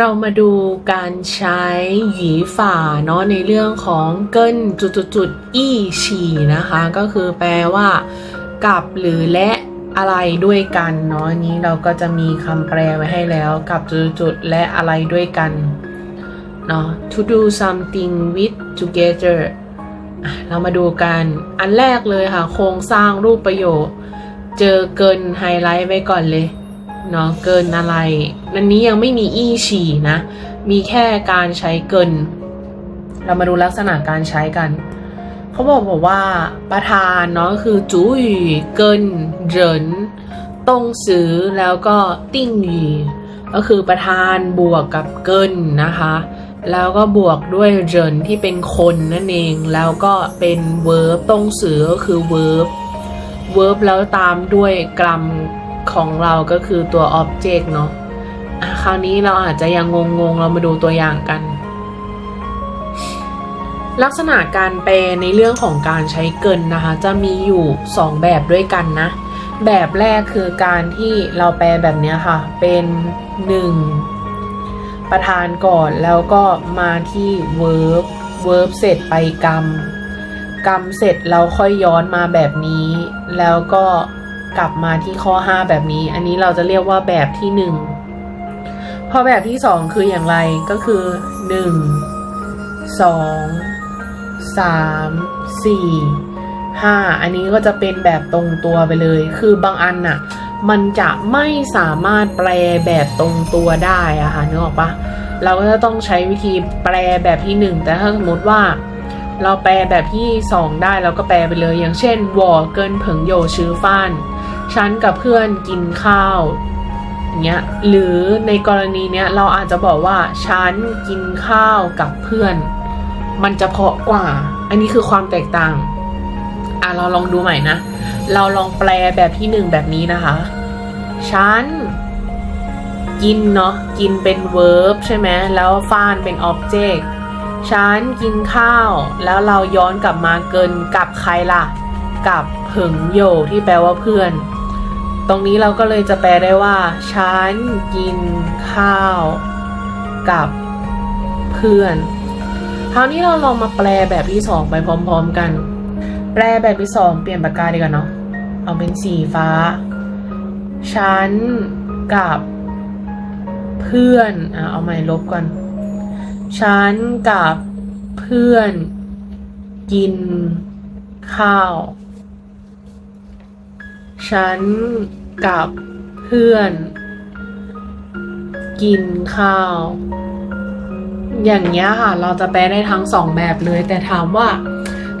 เรามาดูการใช้หยีฝ่าเนาะในเรื่องของเกินจุดๆๆอี้ฉี่นะคะ ก็คือแปลว่า กับหรือและอะไรด้วยกันเนาะอันนี้เราก็จะมีคำแปลไว้ให้แล้ว กับจุดๆและอะไรด้วยกันเนาะ to do something with together เรามาดูกันอันแรกเลยค่ะ โครงสร้างรูปประโยค เจอเกินไฮไลท์ไว้ก่อนเลย เนาะเกินอะไรอันนี้ยังไม่มีอี้ฉี่นะ มีแค่การใช้เกิน เรามาดูลักษณะการใช้กันเขาบอกบอกว่าประธานเนาะคือจูหยู่เกินเหรินตงซื้อแล้วก็ติ้งหยู่ก็คือประธานบวกกับเกินนะคะ แล้วก็บวกด้วยเหรินที่เป็นคนนั่นเอง แล้วก็เป็นเวิร์บตงซื้อก็คือเวิร์บ verb แล้วตามด้วยกรัม ของเราก็คือตัว object เนาะะคราวนี้เราอาจจะยังงงๆ เรามาดูตัวอย่างกัน ลักษณะการแปลในเรื่องของการใช้เกินนะคะ จะมีอยู่ 2 แบบด้วยกันนะ แบบแรกคือการที่เราแปลแบบนี้ค่ะ เป็น 1 ประธานก่อนแล้วก็มาที่ verb verb เสร็จไปกรรม กรรมเสร็จเราค่อยย้อนมาแบบนี้ แล้วก็ กลับมาที่ข้อ 5 แบบนี้ อันนี้เราจะเรียกว่าแบบที่ 1 พอแบบที่ 2 คืออย่างไรก็คือ 1 2 3 4 5 อันนี้ก็จะเป็นแบบตรงตัวไปเลย คือบางอันน่ะ มันจะไม่สามารถแปลแบบตรงตัวได้อะค่ะนึกออกปะเราก็จะต้องใช้วิธีแปลแบบที่ 1 แต่ถ้าสมมติว่า เราแปลแบบที่ 2 ได้เราก็แปลไปเลย อย่างเช่นวอเกินเผิงโยชื่อฟ้าน ฉันกับเพื่อนกินข้าวอย่างเงี้ยหรือในกรณีเนี้ยเราอาจจะบอกว่าฉันกินข้าวกับเพื่อน มันจะเพาะกว่า อันนี้คือความแตกต่างอะเราลองดูใหม่นะ เราลองแปลแบบที่หนึ่งแบบนี้นะคะ ฉัน กินเนาะกินเป็น verb ใช่ไหมแล้วฟานเป็น object ฉันกินข้าว แล้วเราย้อนกลับมาเกินกับใครล่ะ กับเผิงโยที่แปลว่าเพื่อน ตรงนี้เราก็เลยจะแปลได้ว่าฉันกินข้าวกับเพื่อนคราวนี้เราลองมาแปลแบบที่สองไปพร้อม ๆ กัน แปลแบบที่สองเปลี่ยนปากกาดีกว่าเนาะเอาเป็นสีฟ้า ฉันกับเพื่อนอะเอาใหม่ลบก่อน ฉันกับเพื่อนกินข้าว ฉัน กับเพื่อน กินข้าว อย่างเงี้ยค่ะ เราจะแปลได้ทั้งสองแบบเลย แต่ถามว่า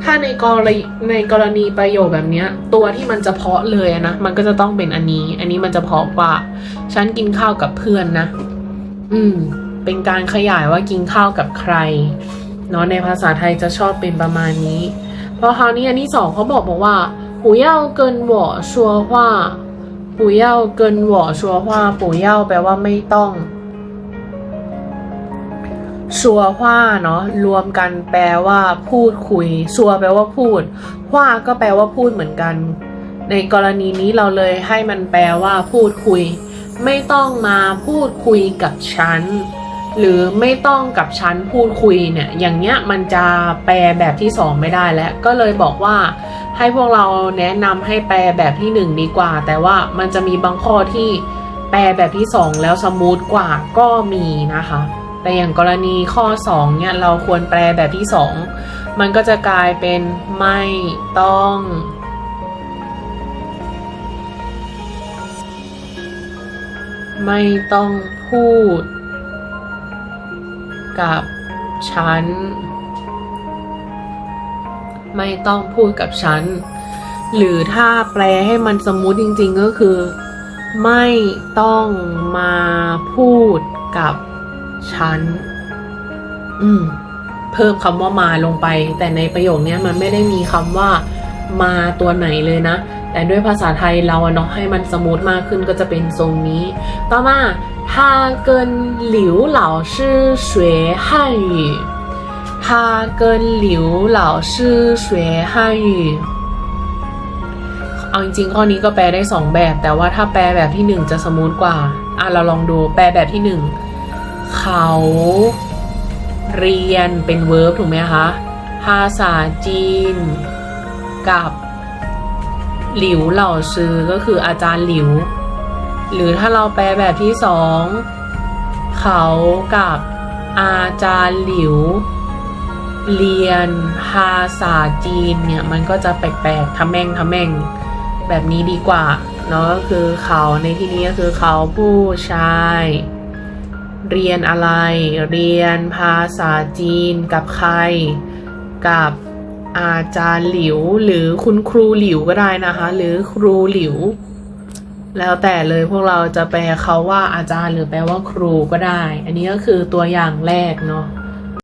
ถ้าในกรณีในกรณีประโยคแบบเนี้ย ตัวที่มันจะเพาะเลยอะนะ มันก็จะต้องเป็นอันนี้ อันนี้มันจะเพาะกว่า ฉันกินข้าวกับเพื่อนนะ อืม เป็นการขยายว่ากินข้าวกับใคร เนาะในภาษาไทยจะชอบเป็นประมาณนี้ เพราะคราวนี้อันที่สองเขาบอกบอกว่า不要跟我说话 不要跟我说话不要แปลว่าไม่ต้องชัวว่าเนาะรวมกันแปลว่าพูดคุยชัวแปลว่าพูดว่าก็แปลว่าพูดเหมือนกัน ในกรณีนี้เราเลยให้มันแปลว่าพูดคุย ไม่ต้องมาพูดคุยกับฉัน หรือไม่ต้องกับฉันพูดคุยเนี่ยอย่างเงี้ยมันจะแปลแบบที่สองไม่ได้แล้วก็เลยบอกว่าให้พวกเราแนะนำให้แปลแบบที่หนึ่งดีกว่า แต่ว่ามันจะมีบางข้อที่แปลแบบที่สองแล้วสมูทกว่าก็มีนะคะ แต่อย่างกรณีข้อ 2 เนี่ยเราควรแปลแบบที่ 2 มันก็จะกลายเป็นไม่ต้องไม่ต้องพูด กับฉัน ไม่ต้องพูดกับฉัน หรือถ้าแปลให้มันสมูทจริง ๆ ก็คือ ไม่ต้องมาพูดกับฉัน อืม เพิ่มคำว่ามาลงไป แต่ในประโยคนี้มันไม่ได้มีคำว่า มาตัวไหนเลยนะ แต่ด้วยภาษาไทยเราอะเนาะให้มันสมูทมากขึ้นก็จะเป็นทรงนี้ ต่อมา他跟刘老师学汉语他跟刘老师学汉语เอาจริงๆ ข้อนี้ก็แปลได้สองแบบ แต่ว่าถ้าแปลแบบที่หนึ่งจะสมูทกว่า อ่ะเราลองดูแปลแบบที่หนึ่ง เขาเรียนเป็นเวิร์บถูกไหมคะ ภาษาจีน กับหลิวเหล่าซือก็คืออาจารย์หลิว หรือถ้าเราแปลแบบที่สองเขากับอาจารย์หลิว เรียนภาษาจีนเนี่ยมันก็จะแปลกๆทำแม่งทำแม่งแบบนี้ดีกว่าเนาะก็คือเขาในที่นี้ก็คือเขาผู้ชาย เรียนอะไร เรียนภาษาจีนกับใครกับ อาจารย์หลิวหรือคุณครูหลิวก็ได้นะคะ หรือครูหลิว แล้วแต่เลยพวกเราจะแปลเขาว่าอาจารย์หรือแปลว่าครูก็ได้ อันนี้ก็คือตัวอย่างแรกเนาะ